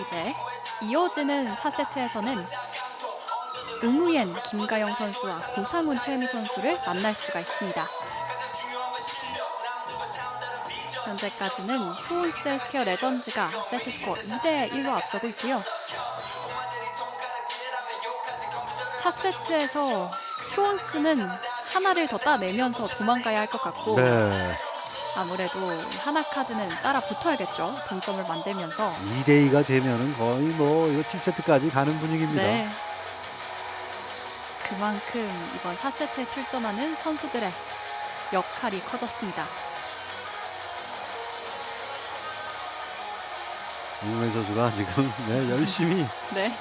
이제 이어지는 4세트에서는 응우옌 김가영 선수와 고상훈 최미 선수를 만날 수가 있습니다. 현재까지는 효온스 헬스케어 레전드가 세트 스코어 2대 1로 앞서고 있고요. 4세트에서 효온스는 하나를 더 따내면서 도망가야 할 것 같고 네. 아무래도 하나 카드는 따라 붙어야겠죠. 동점을 만들면서 2대 2가 되면은 거의 뭐 이거 7세트까지 가는 분위기입니다. 네. 그만큼 이번 4세트에 출전하는 선수들의 역할이 커졌습니다. 응우현 선수가 지금 네, 열심히 네.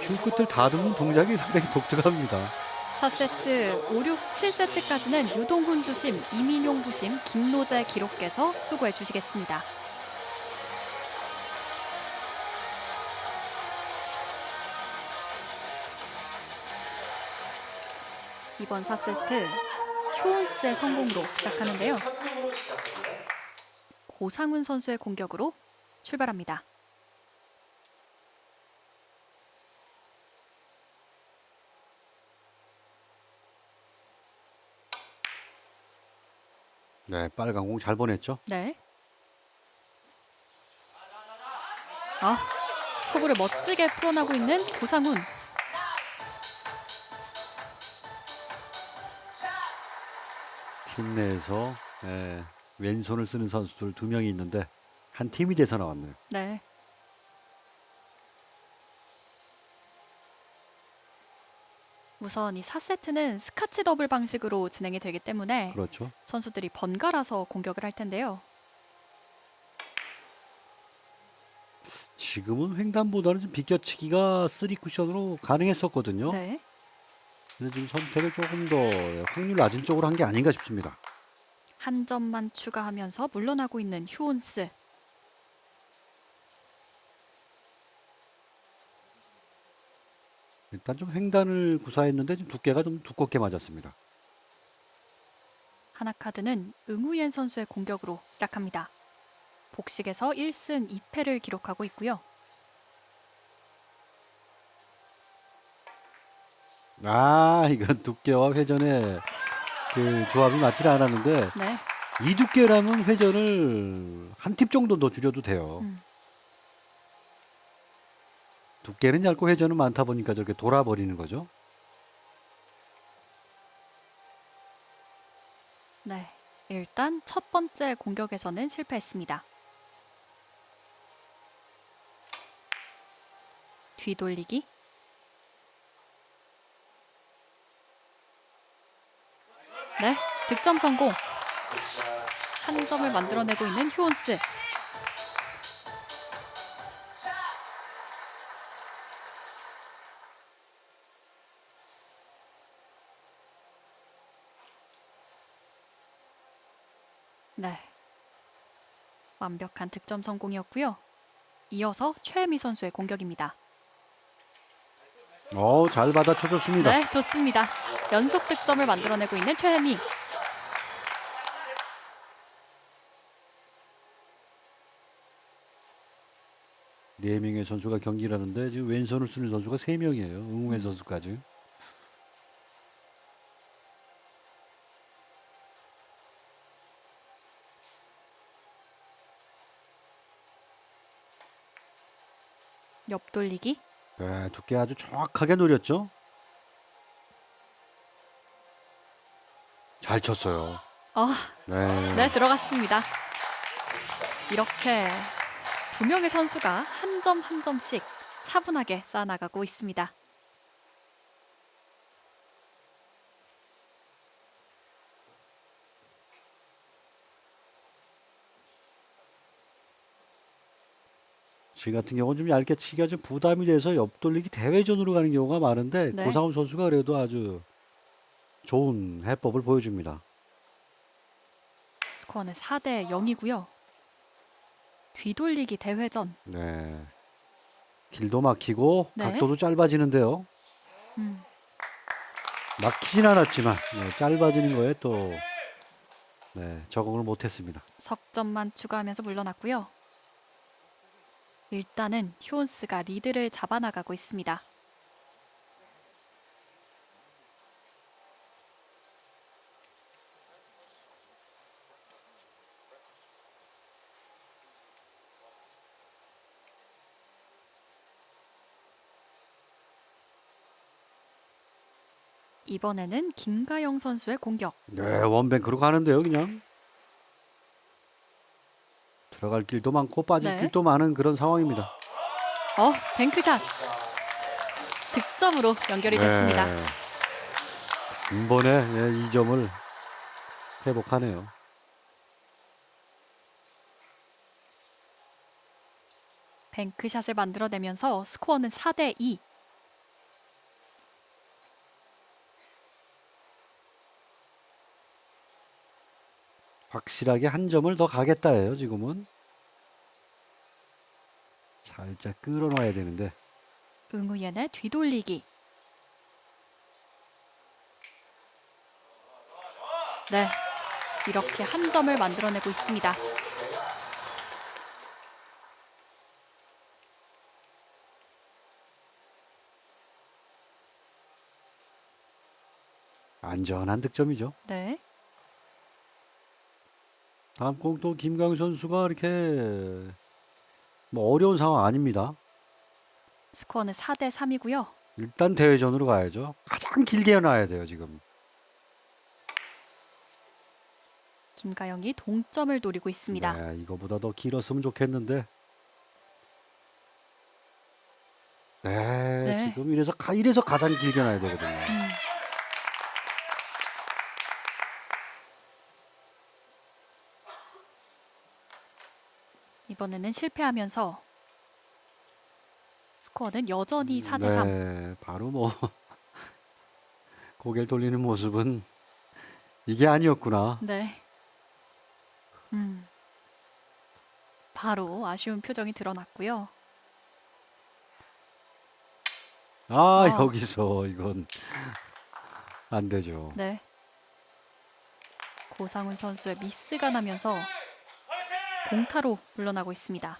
큐 끝을 다듬는 동작이 상당히 독특합니다. 4세트, 5, 6, 7세트까지는 유동훈 주심, 이민용 부심, 김노재 기록께서 수고해 주시겠습니다. 이번 4세트 휴온스의 성공으로 시작하는데요. 고상훈 선수의 공격으로 출발합니다. 네, 빨간 공 잘 보냈죠. 네. 아, 초구를 멋지게 풀어나고 있는 고상훈. 팀 내에서 예, 왼손을 쓰는 선수들 두 명이 있는데 한 팀이 돼서 나왔네요. 네. 우선 이 4세트는 스카치 더블 방식으로 진행이 되기 때문에 그렇죠. 선수들이 번갈아서 공격을 할 텐데요. 지금은 횡단보다는 좀 비껴치기가 쓰리 쿠션으로 가능했었거든요. 네. 근데 지금 선택을 조금 더 확률 낮은 쪽으로 한 게 아닌가 싶습니다. 한 점만 추가하면서 물러나고 있는 휴온스. 일단 좀 횡단을 구사했는데 좀 두께가 좀 두껍게 맞았습니다. 하나 카드는 응우옌 선수의 공격으로 시작합니다. 복식에서 1승 2패를 기록하고 있고요. 아, 이건 두께와 회전의 그 조합이 맞질 않았는데 네. 이 두께라면 회전을 한 팁 정도 더 줄여도 돼요. 음. 두께는 얇고 회전은 많다 보니까 저렇게 돌아버리는 거죠. 네. 일단 첫 번째 공격에서는 실패했습니다. 뒤돌리기. 네, 득점 성공. 한 점을 만들어내고 있는 휴온스. 네. 완벽한 득점 성공이었고요. 이어서 최혜미 선수의 공격입니다. 어, 잘 받아쳐줬습니다. 네, 좋습니다. 연속 득점을 만들어내고 있는 최혜미. 네 명의 선수가 경기를 하는데 지금 왼손을 쓰는 선수가 세 명이에요. 응우현 선수까지. 옆돌리기. 네, 두께 아주 정확하게 노렸죠. 잘 쳤어요. 아, 네. 네, 들어갔습니다. 이렇게 두 명의 선수가 한 점 한 점씩 차분하게 쌓아나가고 있습니다. 지 같은 경우는 좀 얇게 치기가 좀 부담이 돼서 옆돌리기 대회전으로 가는 경우가 많은데 네. 고상훈 선수가 그래도 아주 좋은 해법을 보여줍니다. 스코어는 4대 0이고요. 뒤돌리기 대회전. 네. 길도 막히고 네. 각도도 짧아지는데요. 음, 막히진 않았지만 네, 짧아지는 거에 또 네, 적응을 못했습니다. 석점만 추가하면서 물러났고요. 일단은 휴온스가 리드를 잡아나가고 있습니다. 이번에는 김가영 선수의 공격. 네, 원뱅크로 가는데요, 그냥. 들어갈 길도 많고 빠질 네. 길도 많은 그런 상황입니다. 어, 뱅크샷. 득점으로 연결이 됐습니다. 네. 이번에 예, 이 점을 회복하네요. 뱅크샷을 만들어내면서 스코어는 4대 2. 확실하게 한 점을 더 가겠다예요, 지금은. 살짝 끌어놔야 되는데. 응우옌의 뒤돌리기. 네. 이렇게 한 점을 만들어내고 있습니다. 안전한 득점이죠. 네. 다음 공 또 김강희 선수가 이렇게 뭐 어려운 상황 아닙니다. 스코어는 4대 3이고요. 일단 대회전으로 가야죠. 가장 길게 해놔야 돼요, 지금. 김가영이 동점을 노리고 있습니다. 네, 이거보다 더 길었으면 좋겠는데. 네, 네. 지금 이래서 가, 이래서 가장 길게 놔야 되거든요. 음. 이번에는 실패하면서 스코어는 여전히 4 대 3. 네, 바로 뭐 고개를 돌리는 모습은 이게 아니었구나. 네. 음. 바로 아쉬운 표정이 드러났고요. 아, 어. 여기서 이건 안 되죠. 네. 고상훈 선수의 미스가 나면서 공타로 물러나고 있습니다.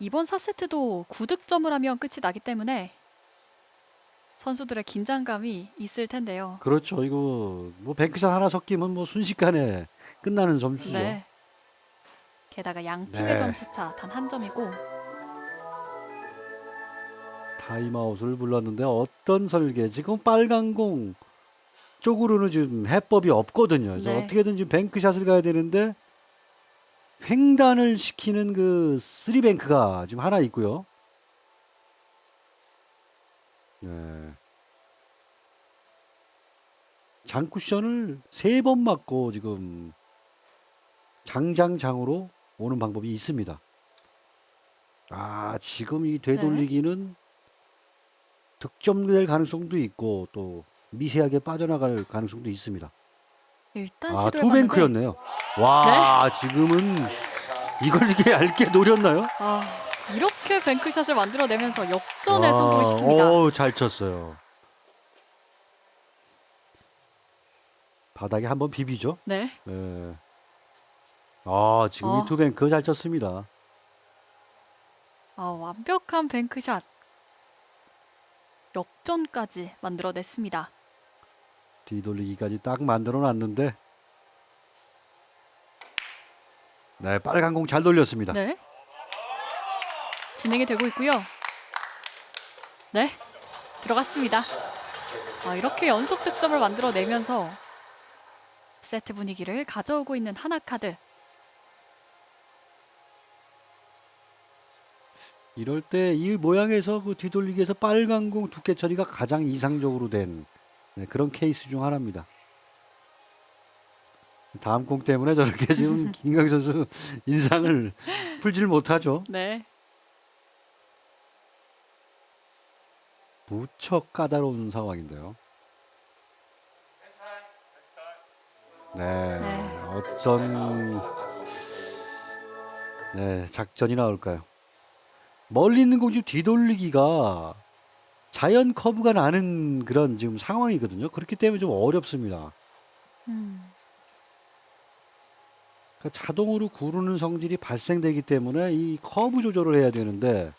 이번 4세트도 9득점을 하면 끝이 나기 때문에 선수들의 긴장감이 있을 텐데요. 그렇죠. 이거 뭐 뱅크샷 하나 섞이면 뭐 순식간에 끝나는 점수죠. 네. 게다가 양 팀의 네. 점수차 단 한 점이고 타임아웃을 불렀는데 어떤 설계? 지금 빨간 공 쪽으로는 지금 해법이 없거든요. 그래서 네. 어떻게든 지금 뱅크샷을 가야 되는데 횡단을 시키는 그 쓰리뱅크가 지금 하나 있고요. 네. 장쿠션을 세 번 맞고 지금 장장장으로 오는 방법이 있습니다. 아, 지금 이 되돌리기는 득점될 가능성도 있고 또 미세하게 빠져나갈 가능성도 있습니다. 일단 아, 시도해봤는데 투뱅크였네요. 와, 지금은 이걸 이렇게 얇게 노렸나요? 아, 이렇게 뱅크샷을 만들어내면서 역전에 와, 성공시킵니다. 어우, 잘 쳤어요. 바닥에 한번 비비죠. 네, 예. 아, 지금 어. 이 투뱅크 잘 쳤습니다. 아, 완벽한 뱅크샷. 역전까지 만들어냈습니다. 뒤돌리기까지 딱 만들어 놨는데 네, 빨간 공 잘 돌렸습니다. 네, 진행이 되고 있고요. 네, 들어갔습니다. 아, 이렇게 연속 득점을 만들어내면서 세트 분위기를 가져오고 있는 하나카드. 이럴 때 이 모양에서 그 뒤돌리기에서 빨간 공 두께 처리가 가장 이상적으로 된 네, 그런 케이스 중 하나입니다. 다음 공 때문에 저렇게 지금 김강 선수 인상을 풀질 못하죠. 네, 무척 까다로운 상황인데요. 네, 네. 어떤 네, 작전이 나올까요? 멀리 있는 공 지금 뒤돌리기가 자연 커브가 나는 그런 지금 상황이거든요. 그렇기 때문에 좀 어렵습니다. 음. 그러니까 자동으로 구르는 성질이 발생되기 때문에 이 커브 조절을 해야 되는데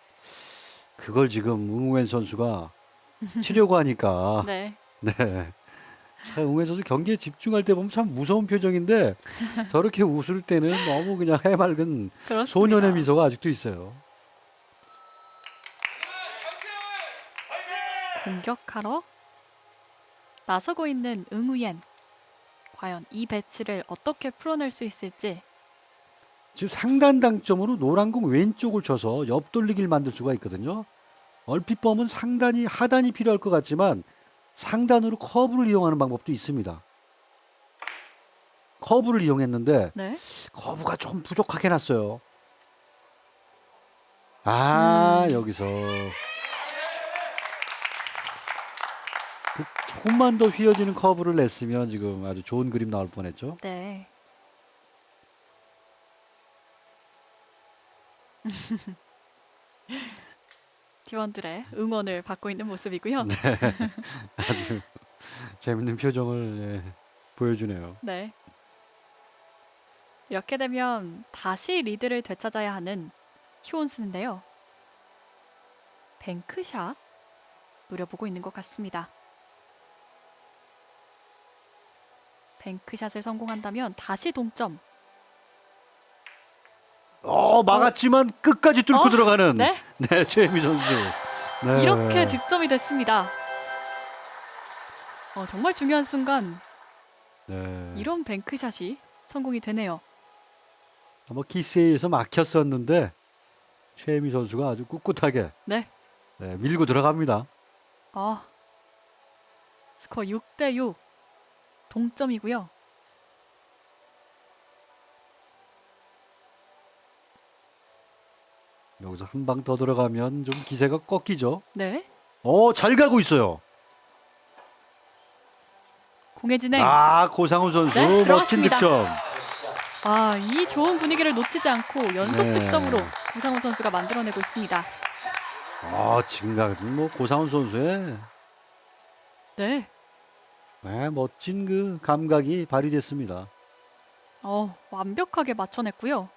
그걸 지금 응우엔 선수가 치려고 하니까 네. 네. 참 응우엔 선수 경기에 집중할 때 보면 참 무서운 표정인데 저렇게 웃을 때는 너무 그냥 해맑은 그렇습니다. 소년의 미소가 아직도 있어요. 공격하러 나서고 있는 응우옌. 과연 이 배치를 어떻게 풀어낼 수 있을지. 지금 상단 당점으로 노란 공 왼쪽을 쳐서 옆 돌리기를 만들 수가 있거든요. 얼핏 보면 상단이 하단이 필요할 것 같지만 상단으로 커브를 이용하는 방법도 있습니다. 커브를 이용했는데 네. 커브가 좀 부족하게 났어요. 아 음. 여기서 조금만 더 휘어지는 커브를 냈으면 지금 아주 좋은 그림 나올 뻔했죠. 네. 팀원들의 응원을 받고 있는 모습이고요. 네. 아주 재밌는 표정을 예, 보여주네요. 네. 이렇게 되면 다시 리드를 되찾아야 하는 히온스인데요. 뱅크샷 노려보고 있는 것 같습니다. 뱅크샷을 성공한다면 다시 동점. 어 막았지만 끝까지 뚫고 어? 들어가는 네, 네 최미 선수. 네. 이렇게 득점이 됐습니다. 어, 정말 중요한 순간 네. 이런 뱅크샷이 성공이 되네요. 뭐 키스에서 막혔었는데 최미 선수가 아주 꿋꿋하게 네. 네, 밀고 들어갑니다. 아, 스코어 6대 6 동점이고요. 여기서 한 방 더 들어가면 좀 기세가 꺾이죠. 네, 어, 잘 가고 있어요. 공의 진행. 아, 고상우 선수 네, 멋진 들어갔습니다. 득점. 아, 이 좋은 분위기를 놓치지 않고 연속 네. 득점으로 구상호 선수가 만들어내고 있습니다. 아, 지금까지 뭐 고상우 선수의 네, 네, 멋진 그 감각이 발휘됐습니다. 어, 완벽하게 맞춰냈고요.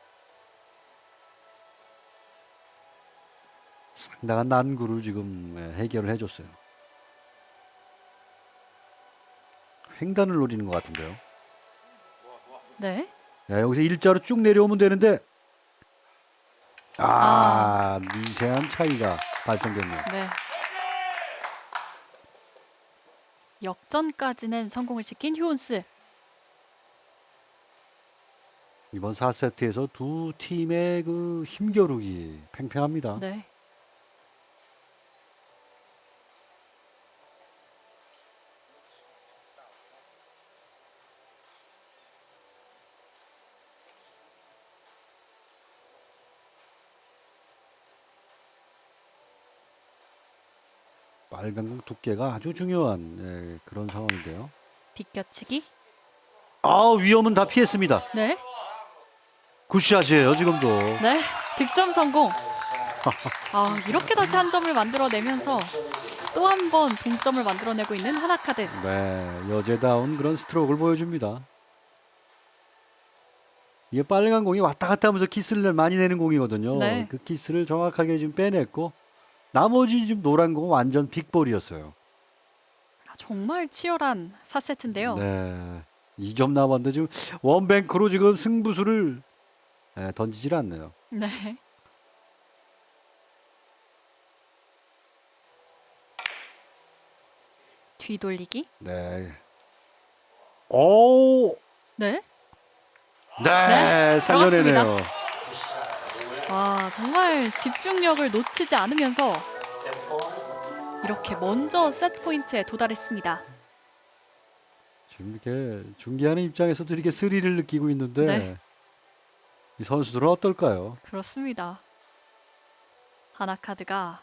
상당한 난구를 지금 예, 해결을 해줬어요. 횡단을 노리는 것 같은데요. 네, 야, 여기서 일자로 쭉 내려오면 되는데 아, 미세한 차이가 발생됐네요. 네. 역전까지는 성공을 시킨 휴온스. 이번 4세트에서 두 팀의 그 힘겨루기 팽팽합니다. 네. 빨간 공 두께가 아주 중요한 예, 그런 상황인데요. 비껴치기. 아, 위험은 다 피했습니다. 네, 굿샷이에요, 지금도. 네, 득점 성공. 아, 이렇게 다시 한 점을 만들어내면서 또 한 번 동점을 만들어내고 있는 하나카드. 네, 여제다운 그런 스트로크를 보여줍니다. 이게 빨간 공이 왔다 갔다 하면서 키스를 많이 내는 공이거든요. 네. 그 키스를 정확하게 지금 빼냈고 나머지 지금 노란 공은 완전 빅볼이었어요. 아, 정말 치열한 4세트인데요. 네. 2점 남았는데 지금 원뱅크로 지금 승부수를 예, 던지질 않네요. 네. 뒤돌리기. 네. 오! 네. 네, 네, 살려내네요. 와, 정말 집중력을 놓치지 않으면서 이렇게 먼저 세트 포인트에 도달했습니다. 지금 이렇게 중계하는 입장에서도 이렇게 스릴을 느끼고 있는데 네. 이 선수들은 어떨까요? 그렇습니다. 하나 카드가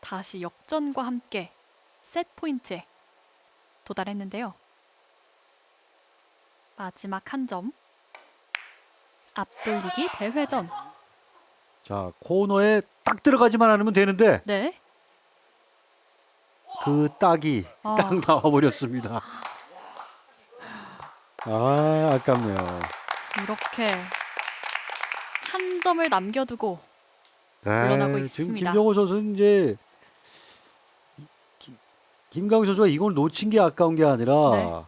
다시 역전과 함께 세트 포인트에 도달했는데요. 마지막 한 점. 앞돌리기 대회전. 자 코너에 딱 들어가지만 않으면 되는데 네. 그 딱이 아. 딱 나와버렸습니다. 아 아깝네요. 이렇게 한 점을 남겨두고 네, 물러나고 지금 있습니다. 김병호 선수는 이제 기- 김강우 선수가 이걸 놓친 게 아까운 게 아니라 네.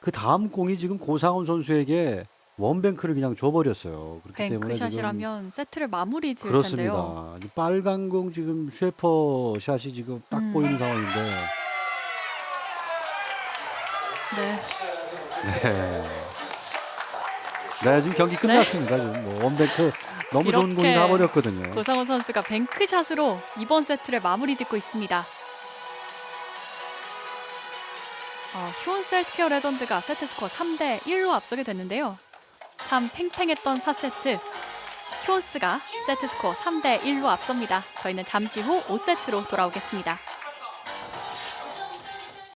그 다음 공이 지금 고상훈 선수에게 원뱅크를 그냥 줘버렸어요. 그렇기 때문에 지금 뱅크샷이라면 세트를 마무리 지을 그렇습니다. 텐데요. 이 빨간 공 지금 쉐퍼 샷이 지금 딱 음. 보이는 상황인데 네. 네. 네, 지금 경기 끝났습니다. 지금 뭐 원뱅크 너무 좋은 공이 이렇게 나버렸거든요. 고상훈 선수가 뱅크샷으로 이번 세트를 마무리 짓고 있습니다. 어, 휴온스 헬스케어 레전드가 세트 스코어 3대 1로 앞서게 됐는데요. 참 팽팽했던 4세트. 휴온스가 세트 스코어 3대 1로 앞섭니다. 저희는 잠시 후 5세트로 돌아오겠습니다.